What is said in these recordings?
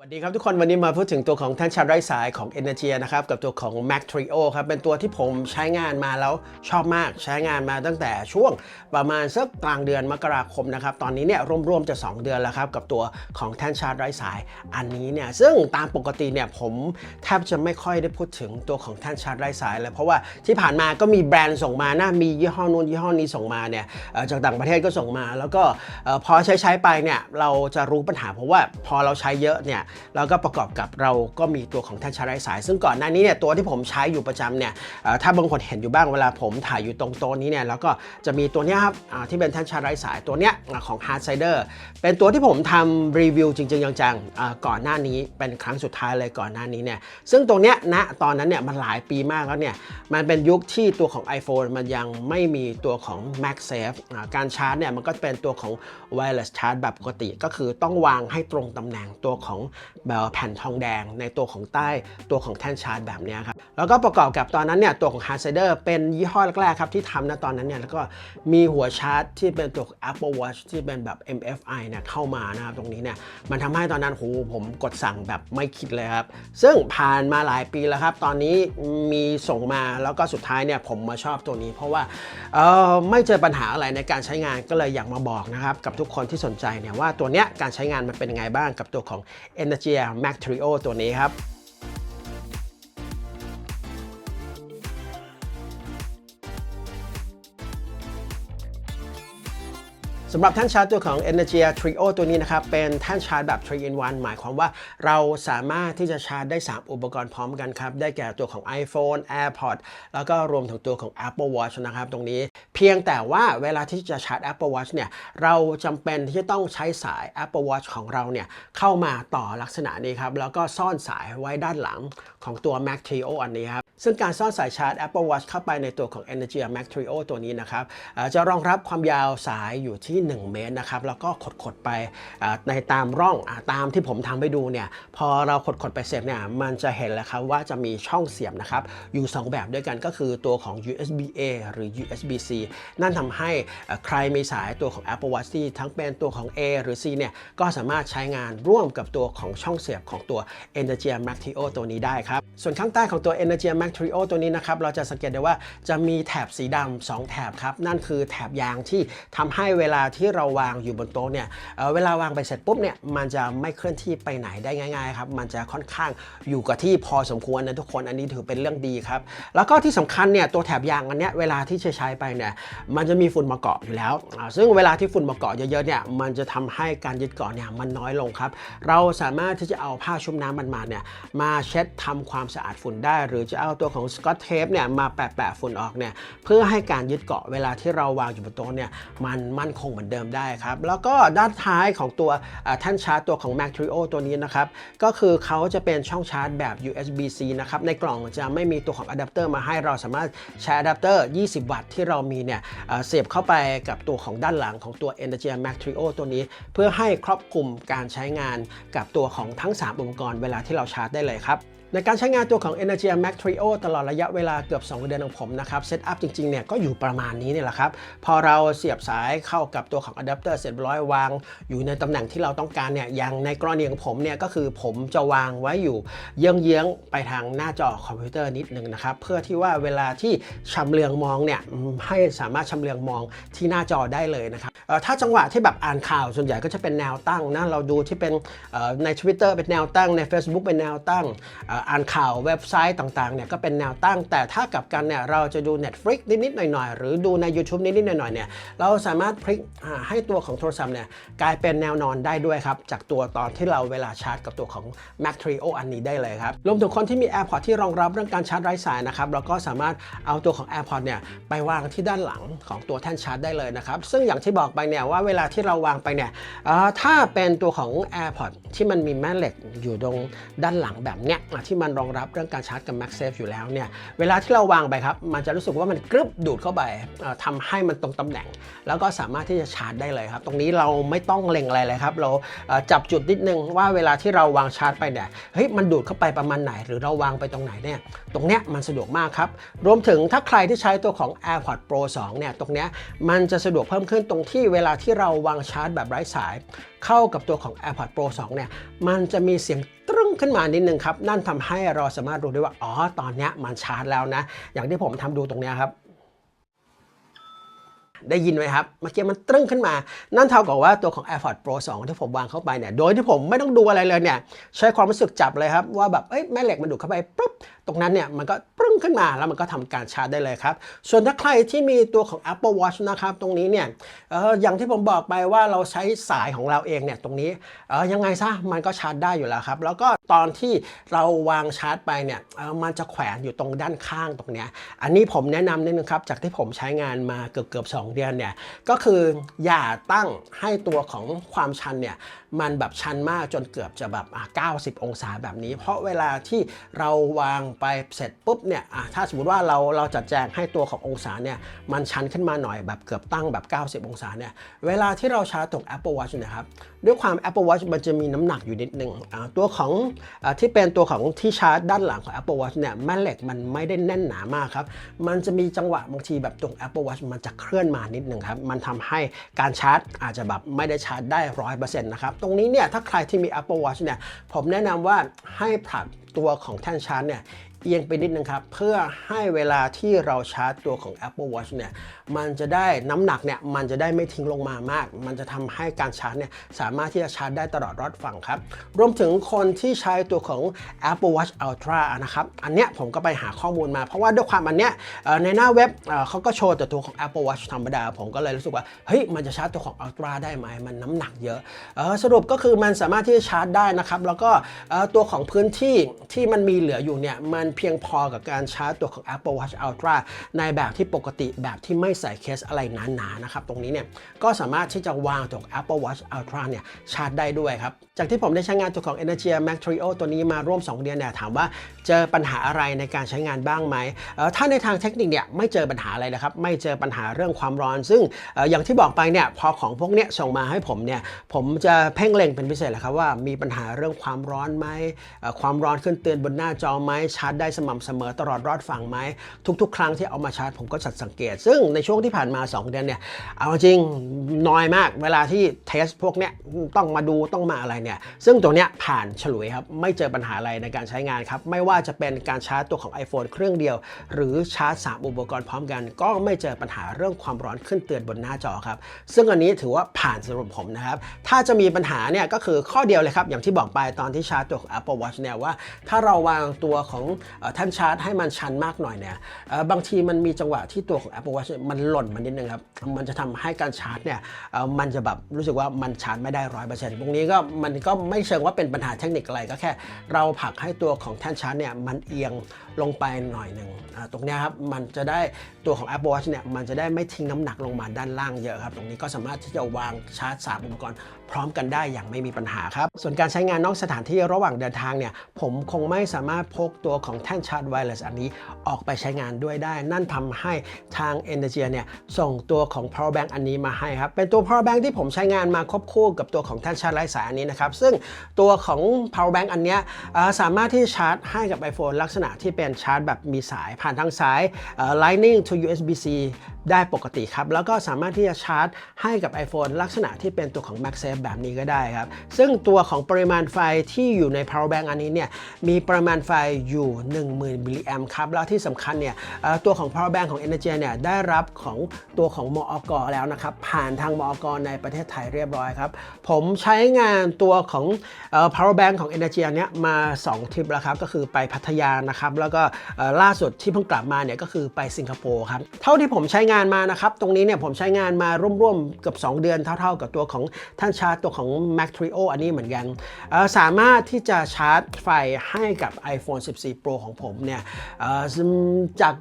สวัสดีครับทุกคนวันนี้มาพูดถึงตัวของท่านชาร์จไร้สายของ Energy นะครับกับตัวของ Mac Trio ครับเป็นตัวที่ผมใช้งานมาแล้วชอบมากใช้งานมาตั้งแต่ช่วงประมาณสักกลางเดือนมกราคมนะครับตอนนี้เนี่ยร่วมๆจะ 2 เดือนแล้วครับกับตัวของท่านชาร์จไร้สายอันนี้เนี่ยซึ่งตามปกติเนี่ยผมแทบจะไม่ค่อยได้พูดถึงตัวของท่านชาร์จไร้สายเลยเพราะว่าที่ผ่านมาก็มีแบรนด์ส่งมานะมียี่ห้อนู้นยี่ห้อนี้ส่งมาเนี่ยจากต่างประเทศก็ส่งมา แล้วก็พอใช้ใช้ไปเนี่ยเราจะรู้ปัญหาเพราะว่าพอเราใช้เยอะเนี่ยแล้วก็ประกอบกับเราก็มีตัวของแท่นชาร์จไร้สาย ซึ่งก่อนหน้านี้เนี่ยตัวที่ผมใช้อยู่ประจำเนี่ยถ้าบางคนเห็นอยู่บ้างเวลาผมถ่ายอยู่ตรงโต๊ะนี้เนี่ยแล้วก็จะมีตัวนี้ครับที่เป็นแท่นชาร์จไร้สายตัวเนี้ยอ่าของ Hard Cider เป็นตัวที่ผมทำรีวิวจริง ๆ จังๆก่อนหน้านี้เป็นครั้งสุดท้ายเลยก่อนหน้านี้เนี่ยซึ่งตรงเนี้ยณตอนนั้นเนี่ยมันหลายปีมากแล้วเนี่ยมันเป็นยุคที่ตัวของ iPhone มันยังไม่มีตัวของ MagSafe อการชาร์จเนี่ยมันก็เป็นตัวของ Wireless Charge แบบปกติก็คือต้องวางให้ตรงตำแหน่งตัวของแบบแผ่นทองแดงในตัวของใต้ตัวของแท่นชาร์จแบบเนี้ยครับ แล้วก็ประกอบกับตอนนั้นเนี่ยตัวของ Hard Cider เป็นยี่ห้อแรกๆครับที่ทำนะตอนนั้นเนี่ยแล้วก็มีหัวชาร์จที่เป็นตัว Apple Watch ที่เป็นแบบ MFI เนี่ยเข้ามานะครับตรงนี้เนี่ยมันทำให้ตอนนั้นโหผมกดสั่งแบบไม่คิดเลยครับ ซึ่งผ่านมาหลายปีแล้วครับ ตอนนี้มีส่งมาแล้วก็สุดท้ายเนี่ยผมมาชอบตัวนี้ เพราะว่าเออไม่เจอปัญหาอะไรในการใช้งานก็เลยอยากมาบอกนะครับกับทุกคนที่สนใจเนี่ยว่าตัวเนี้ยการใช้งานมันเป็นยังไงบ้างกับตัวของ N Energy Mac Trio ตัวนี้ครับำหรับท่านชาร์จตัวของ Energia Trio ตัวนี้นะครับ เป็นท่านชาร์จแบบ 3 in 1 หมายความว่าเราสามารถที่จะชาร์จได้ 3 อุปกรณ์พร้อมกันครับ ได้แก่ตัวของ iPhone AirPods แล้วก็รวมถึงตัวของ Apple Watch นะครับ ตรงนี้ เพียงแต่ว่าเวลาที่จะชาร์จ Apple Watch เนี่ย เราจำเป็นที่จะต้องใช้สาย Apple Watch ของเราเนี่ย เข้ามาต่อลักษณะนี้ครับ แล้วก็ซ่อนสายไว้ด้านหลังของตัว Mac Trio อันนี้ครับ ซึ่งการซ่อนสายชาร์จ Apple Watch เข้าไปในตัวของ Energia Mac Trio ตัวนี้นะครับจะรองรับความยาวสายอยู่ที่ 1 เมตรนะครับแล้วก็ขดๆไปในตามร่องตามที่ผมทำให้ดูเนี่ยพอเราขดๆไปเสร็จเนี่ยมันจะเห็นแล้วครับว่าจะมีช่องเสียบนะครับอยู่ 2 แบบด้วยกันก็คือตัวของ USB A หรือ USB C นั่นทำให้ใครมีสายตัวของ Apple Watch ที่ทั้งเป็นตัวของ A หรือ C เนี่ยก็สามารถใช้งานร่วมกับตัวของช่องเสียบของตัว Energia Mac Trio ตัวนี้ได้ครับส่วนข้างใต้ของตัว Energia Mac Trio ตัวนี้นะครับเราจะสังเกตได้ว่าจะมีแถบสีดำสองแถบครับ นั่นคือแถบยางที่ทำให้เวลาที่เราวางอยู่บนโต๊ะเนี่ยเเวลาวางไปเสร็จปุ๊บเนี่ยมันจะไม่เคลื่อนที่ไปไหนได้ง่ายๆครับมันจะค่อนข้างอยู่กับที่พอสมควรนะทุกคนอันนี้ถือเป็นเรื่องดีครับ แล้วก็ที่สำคัญเนี่ยตัวแถบยางอันเนี้ยเวลาที่ใช้ไปเนี่ยมันจะมีฝุ่นมาเกาะอยู่แล้วอ่าซึ่งเวลาที่ฝุ่นมาเกาะเยอะๆเนี่ยมันจะทำให้การยึดเกาะเนี่ยมันน้อยลงครับ เราสามารถที่จะเอาผ้าชุบน้ำมันมาเนี่ยมาเช็ดทำความสะอาดฝุ่นได้ หรือจะเอาตัวของสกอตเทปเนี่ยมาแปะๆฝุ่นออกเนี่ยเพื่อให้การยึดเกาะเวลาที่เราวางอยู่บนโต๊ะเนี่ยมันมั่นคงเหมือนเดิมได้ครับ แล้วก็ด้านท้ายของตัวแท่านชาร์จตัวของ Mac Trio ตัวนี้นะครับ ก็คือเขาจะเป็นช่องชาร์จแบบ USB-C นะครับ ในกล่องจะไม่มีตัวของอะแดปเตอร์มาให้เราสามารถใช้อะแดปเตอร์ 20 วัตต์ที่เรามีเนี่ยเสียบเข้าไปกับตัวของด้านหลังของตัว Energia Mac Trio ตัวนี้ เพื่อให้ครอบคลุมการใช้งานกับตัวของทั้ง 3 อุปกรณ์เวลาที่เราชาร์จได้เลยครับ ในการใช้งานตัวของ Energia Mac Trio ตลอดระยะเวลาเกือบ 2 เดือนของผมนะครับเซตอัพจริงๆเนี่ยก็อยู่ประมาณนี้เนี่ยแหละครับ พอเราเสียบสายเข้ากับตัวของอะแดปเตอร์เสร็จเรียบร้อยวาง อยู่ในตำแหน่งที่เราต้องการเนี่ยอย่างในกรณีของผมเนี่ยก็คือผมจะวางไว้อยู่เยื้องๆไปทางหน้าจอคอมพิวเตอร์นิดนึงนะครับ เพื่อที่ว่าเวลาที่ชำเลืองมองเนี่ยให้สามารถชำเลืองมองที่หน้าจอได้เลยนะครับถ้าจังหวะที่แบบอ่านข่าวส่วนใหญ่ก็จะเป็นแนวตั้งนะเราดูที่เป็นใน Twitter เป็นแนวตั้งใน Facebook เป็นแนวตั้งอ่านข่าวเว็บไซต์ต่างๆเนี่ยก็เป็นแนวตั้ง แต่ถ้ากลับกันเนี่ยเราจะดู Netflix นิดๆหน่อยๆ หรือดูใน YouTube นิดๆหน่อยๆเนี่ยเราสามารถพลิกให้ตัวของโทรศัพท์เนี่ยกลายเป็นแนวนอนได้ด้วยครับ จากตัวตอนที่เราเวลาชาร์จกับตัวของ Mac Trio อันนี้ได้เลยครับรวมถึงคนที่มี AirPods ที่รองรับเรื่องการชาร์จไร้สายนะครับเราก็สามารถเอาตัวของ AirPods เนี่ยไปวางที่ด้านหลังของตัวแท่นชาร์จได้เลยนะครับซึ่งอย่างที่บอกไปเนี่ยว่าเวลาที่เราวางไปเนี่ยถ้าเป็นตัวของ AirPods ที่มันมีแม่เหล็กอยู่ตรงด้านหลังแบบเนี้ยที่มันรองรับเรื่องการชาร์จกับ MagSafe อยู่แล้วเนี่ยเวลาที่เราวางไปครับ มันจะรู้สึกว่ามันกรึบดูดเข้าไปเอ่อทำให้มันตรงตำแหน่ง แล้วก็สามารถที่จะชาร์จได้เลยครับ ตรงนี้เราไม่ต้องเล็งอะไรเลยครับ เราจับจุดนิดนึงว่าเวลาที่เราวางชาร์จไปเนี่ยเฮ้ยมันดูดเข้าไปประมาณไหน หรือเราวางไปตรงไหนเนี่ยตรงเนี้ยมันสะดวกมากครับ รวมถึงถ้าใครที่ใช้ตัวของ AirPods Pro 2เนี่ยตรงเนี้ยมันจะสะดวกเพิ่มขึ้นตรงที่เวลาที่เราวางชาร์จแบบไร้สาย เข้ากับตัวของ AirPods Pro 2เนี่ยมันจะมีเสียง ตรึ้งขึ้นมานิดนึงครับ นั่นทำให้เราสามารถรู้ได้ว่า อ๋อ ตอนนี้มันชาร์จแล้วนะ อย่างที่ผมทำดูตรงนี้ครับได้ยินไหมครับ เมื่อกี้มันตรึ้งขึ้นมา นั่นเท่ากับว่าตัวของ AirPods Pro 2 ที่ผมวางเข้าไปเนี่ย โดยที่ผมไม่ต้องดูอะไรเลยเนี่ย ใช้ความรู้สึกจับเลยครับ ว่าแบบ เอ้ยแม่เหล็กมันดูดเข้าไปปุ๊บ ตรงนั้นเนี่ยมันก็ปรึ้งขึ้นมาแล้วมันก็ทำการชาร์จได้เลยครับ ส่วนถ้าใครที่มีตัวของ Apple Watch นะครับ ตรงนี้เนี่ยเอออย่างที่ผมบอกไปว่าเราใช้สายของเราเองเนี่ยตรงนี้เออยังไงซะมันก็ชาร์จได้อยู่แล้วครับ แล้วก็ตอนที่เราวางชาร์จไปเนี่ยเออมันจะแขวนอยู่ตรงด้านข้างตรงเนี้ยอันนี้ผมแนะนำนิดนึงครับ จากที่ผมใช้งานมาเกือบเกือบสองเดือนเนี่ยก็คืออย่าตั้งให้ตัวของความชันเนี่ยมันแบบชันมากจนเกือบจะแบบ 90 องศาแบบนี้ เพราะเวลาที่เราวางไปเสร็จปุ๊บเนี่ยถ้าสมมติว่าเราเราจัดแจงให้ตัวขององศาเนี่ยมันชันขึ้นมาหน่อยแบบเกือบตั้งแบบ 90 องศาเนี่ยเวลาที่เราชาร์จตรง Apple Watch นะครับด้วยความ Apple Watch มันจะมีน้ำหนักอยู่นิดนึงอะตัวของอที่เป็นตัวของที่ชาร์จด้านหลังของ Apple Watch เนี่ยแม่เหล็กมันไม่ได้แน่นหนามากครับมันจะมีจังหวะบางทีแบบตรง Apple Watch มันจะเคลื่อนมานิดนึงครับมันทำให้การชาร์จอาจจะแบบไม่ได้ชาร์จได้ร้อยเปอร์เซ็นต์นะครับตรงนี้เนี่ยถ้าใครที่มี Apple Watch เนี่ยผมแนะนำว่าให้ผลักตัวของแท่นชาร์จเนี่ยเอียงไปนิดนึงครับ เพื่อให้เวลาที่เราชาร์จตัวของ Apple Watch เนี่ยมันจะได้น้ำหนักเนี่ยมันจะได้ไม่ทิ้งลงมามาก มันจะทำให้การชาร์จเนี่ยสามารถที่จะชาร์จได้ตลอดรอดฝั่งครับ รวมถึงคนที่ใช้ตัวของ Apple Watch Ultra นะครับ อันเนี้ยผมก็ไปหาข้อมูลมา เพราะว่าด้วยความอันเนี้ยในหน้าเว็บเขาก็โชว์แต่ตัวของ Apple Watch ธรรมดา ผมก็เลยรู้สึกว่าเฮ้ยมันจะชาร์จตัวของ Ultra ได้ไหมมันน้ำหนักเยอะสรุปก็คือมันสามารถที่จะชาร์จได้นะครับแล้วก็ตัวของพื้นที่ที่มันมีเหลืออยู่เนี่ยมันเพียงพอกับการชาร์จตัวของ Apple Watch Ultra ในแบบที่ปกติแบบที่ไม่ใส่เคสอะไรหนาๆนะครับ ตรงนี้เนี่ยก็สามารถที่จะวางตัวของ Apple Watch Ultra เนี่ยชาร์จได้ด้วยครับ จากที่ผมได้ใช้งานตัวของ Energia Max Trio ตัวนี้มาร่วม 2 เดือนเนี่ยถามว่าเจอปัญหาอะไรในการใช้งานบ้างไหม ถ้าในทางเทคนิคเนี่ยไม่เจอปัญหาอะไรนะครับ ไม่เจอปัญหาเรื่องความร้อน ซึ่งอย่างที่บอกไปเนี่ยพอของพวกเนี้ยส่งมาให้ผมเนี่ยผมจะเพ่งเล็งเป็นพิเศษเลยครับว่ามีปัญหาเรื่องความร้อนไหมความร้อนขึ้นเตือนบนหน้าจอไหมชาร์จได้สม่ำเสมอตลอดรอดฝั่งไหมทุก ๆ ครั้งที่เอามาชาร์จผมก็จัดสังเกต ซึ่งในช่วงที่ผ่านมา 2 เดือนเนี่ยเอาจริงน้อยมากเวลาที่เทสพวกเนี้ยต้องมาดูต้องมาอะไรเนี่ยซึ่งตัวเนี้ยผ่านฉลุยครับไม่เจอปัญหาอะไรในการใช้งานครับไม่ว่าจะเป็นการชาร์จตัวของ iPhone เครื่องเดียว หรือชาร์จ 3 อุปกรณ์พร้อมกัน ก็ไม่เจอปัญหาเรื่องความร้อนขึ้นเตือนบนหน้าจอครับซึ่งอันนี้ถือว่าผ่านสำหรับผมนะครับถ้าจะมีปัญหาเนี่ยก็คือข้อเดียวเลยครับอย่างที่บอกไปตอนที่ชาร์จตัวของ Apple Watch เนี่ยว่า ถ้าเราวางตัวของเอ่อแท่นชาร์จให้มันชันมากหน่อยเนี่ยบางทีมันมีจังหวะที่ตัวของ Apple Watch มันหล่นมานิดนึงครับ มันจะทำให้การชาร์จเนี่ยมันจะแบบรู้สึกว่ามันชาร์จไม่ได้ร้อยเปอร์เซ็นต์ตรงนี้ก็มันก็ไม่เชิงว่าเป็นปัญหาเทคนิคอะไรก็แค่ เราผลักให้ตัวของแท่นชาร์จเนี่ยมันเอียงลงไปหน่อยหนึ่งตรงนี้ครับมันจะได้ตัวของ Apple Watch เนี่ยมันจะได้ไม่ทิ้งน้ำหนักลงมาด้านล่างเยอะครับ ตรงนี้ก็สามารถที่จะวางชาร์จสามอุปกรณ์พร้อมกันได้อย่างไม่มีปัญหาครับ ส่วนการใช้งานนอกสถานที่ระหว่างเดินทางเนี่ยผมคงไม่สามารถพกตัวของแท่นชาร์จไวเลสอันนี้ออกไปใช้งานด้วยได้ นั่นทำให้ทาง Energia เนี่ยส่งตัวของ power bank อันนี้มาให้ครับ เป็นตัว power bank ที่ผมใช้งานมาควบคู่กับตัวของแท่นชาร์จไร้สายอันนี้นะครับ ซึ่งตัวของ power bank อันเนี้ยสามารถที่ชาร์จให้กับ iPhone ลักษณะที่เป็นชาร์จแบบมีสายผ่านทางสาย Lightning to USB-C ได้ปกติครับ แล้วก็สามารถที่จะชาร์จให้กับ iPhone ลักษณะที่เป็นตัวของ MagSafe แบบนี้ก็ได้ครับ ซึ่งตัวของปริมาณไฟที่อยู่ใน power bank อันนี้เนี่ยมีปริมาณไฟอยู่10,000 มิลลิแอมครับแล้วที่สำคัญเนี่ยตัวของ power bank ของ Energy เนี่ยได้รับของตัวของมอกแล้วนะครับ ผ่านทางมอกในประเทศไทยเรียบร้อยครับ ผมใช้งานตัวของ power bank ของ Energy เนี้ยมา 2 ทริปแล้วครับ ก็คือไปพัทยานะครับ แล้วก็ล่าสุดที่เพิ่งกลับมาเนี่ยก็คือไปสิงคโปร์ครับ เท่าที่ผมใช้งานมานะครับ ตรงนี้เนี่ยผมใช้งานมาร่วมๆเกือบ2 เดือนเท่าๆ กับตัวของท่านชาร์จตัวของ Mac Trio อันนี้เหมือนกัน สามารถที่จะชาร์จไฟให้กับ iPhone 14 Pro ของผมเนี่ยเอ่อจาก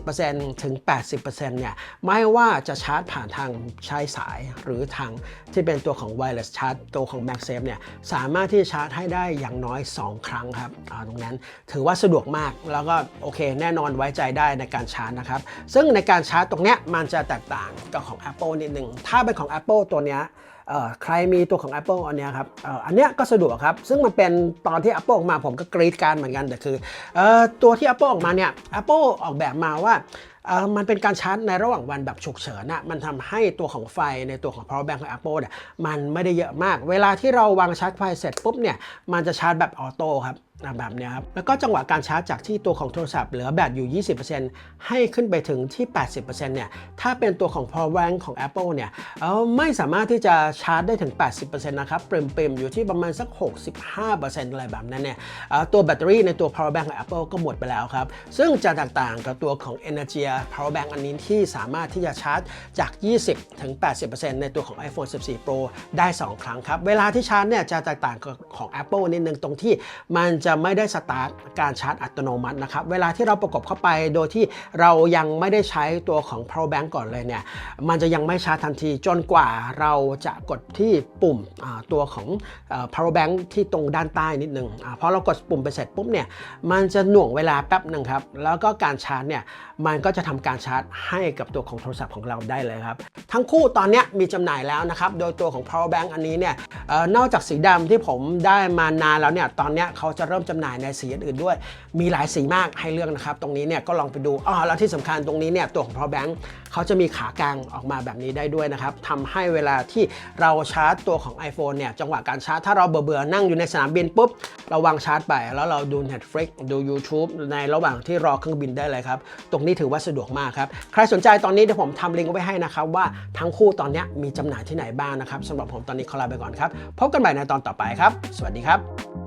20%ถึง 80%เนี่ยไม่ว่าจะชาร์จผ่านทางใช้สายหรือทางที่เป็นตัวของ wireless charge ตัวของ MagSafe เนี่ยสามารถที่จะชาร์จให้ได้อย่างน้อย 2 ครั้งครับตรงนั้นถือว่าสะดวกมากแล้วก็โอเคแน่นอนไว้ใจได้ในการชาร์จนะครับ ซึ่งในการชาร์จตรงเนี้ยมันจะแตกต่างกับของ Apple นิดนึงถ้าเป็นของ Apple ตัวเนี้ย ใครมีตัวของ Apple อันเนี้ยครับอ,อันเนี้ยก็สะดวกครับ ซึ่งมันเป็นตอนที่ Apple ออกมาผมก็กรีดการเหมือนกันแต่คืออตัวที่ Apple ออกมาเนี่ย Apple ออกแบบมาว่ามันเป็นการชาร์จในระหว่างวันแบบฉุกเฉินนะมันทำให้ตัวของไฟในตัวของ power bank ของ Apple เนี่ยมันไม่ได้เยอะมาก เวลาที่เราวางชาร์จไฟเสร็จปุ๊บเนี่ยมันจะชาร์จแบบออโต้ครับ แบบนี้ครับ แล้วก็จังหวะการชาร์จจากที่ตัวของโทรศัพท์เหลือแบตอยู่ 20%ให้ขึ้นไปถึงที่ 80%เนี่ย ถ้าเป็นตัวของ power bank ของ Apple เนี่ยเออไม่สามารถที่จะชาร์จได้ถึง 80%นะครับเปริมๆ อยู่ที่ประมาณสัก 65%อะไรแบบนั้นเนี่ยออตัวแบตเตอรี่ในตัว power bank ของ Apple ก็หมดไปแล้วครับ ซึ่งจะแตกต่างกับตัวของ Energia power bank อันนี้ที่สามารถที่จะชาร์จจาก 20 ถึง 80%ในตัวของ iPhone 14 Pro ได้ 2 ครั้งครับ เวลาที่ชาร์จเนี่ยจะแตกต่างกับของ Apple นิดนึงตรงที่มันจะะไม่ได้สตาร์ทการชาร์จอัตโนมัตินะครับ เวลาที่เราประกบเข้าไปโดยที่เรายังไม่ได้ใช้ตัวของ power bank ก่อนเลยเนี่ย มันจะยังไม่ชาร์จทันทีจนกว่าเราจะกดที่ปุ่มตัวของ power bank ที่ตรงด้านใต้นิดนึงอพอเรากดปุ่มไปเสร็จปุ๊บเนี่ย มันจะหน่วงเวลาแป๊บหนึ่งครับ แล้วก็การชาร์จเนี่ย มันก็จะทำการชาร์จให้กับตัวของโทรศัพท์ของเราได้เลยครับ ทั้งคู่ตอนนี้มีจำหน่ายแล้วนะครับ โดยตัวของ power bank อันนี้เนี่ยออนอกจากสีดำที่ผมได้มานานแล้วเนี่ยตอนนี้เขาจะเริ่มจำหน่ายในสีอื่นด้วย มีหลายสีมากให้เลือกนะครับ ตรงนี้เนี่ยก็ลองไปดูอ๋อแล้วที่สำคัญตรงนี้เนี่ยตัวของ power bank เขาจะมีขากลางออกมาแบบนี้ได้ด้วยนะครับทำให้เวลาที่เราชาร์จตัวของ iPhone เนี่ยจังหวะการชาร์จถ้าเราเบื่อๆนั่งอยู่ในสนามบินปุ๊บเราวางชาร์จไป แล้วเราดู Netflix ดู YouTube ในระหว่างที่รอเครื่องบินได้เลยครับ ตรงนี้ถือว่าสะดวกมากครับ ใครสนใจตอนนี้เดี๋ยวผมทำลิงก์ไว้ให้นะครับ ว่าทั้งคู่ตอนนี้มีจำหน่ายที่ไหนบ้างนะครับสำหรับผมตอนนี้ขอลาไปก่อนครับ พบกันใหม่ในตอนต่อไปครับ สวัสดีครับ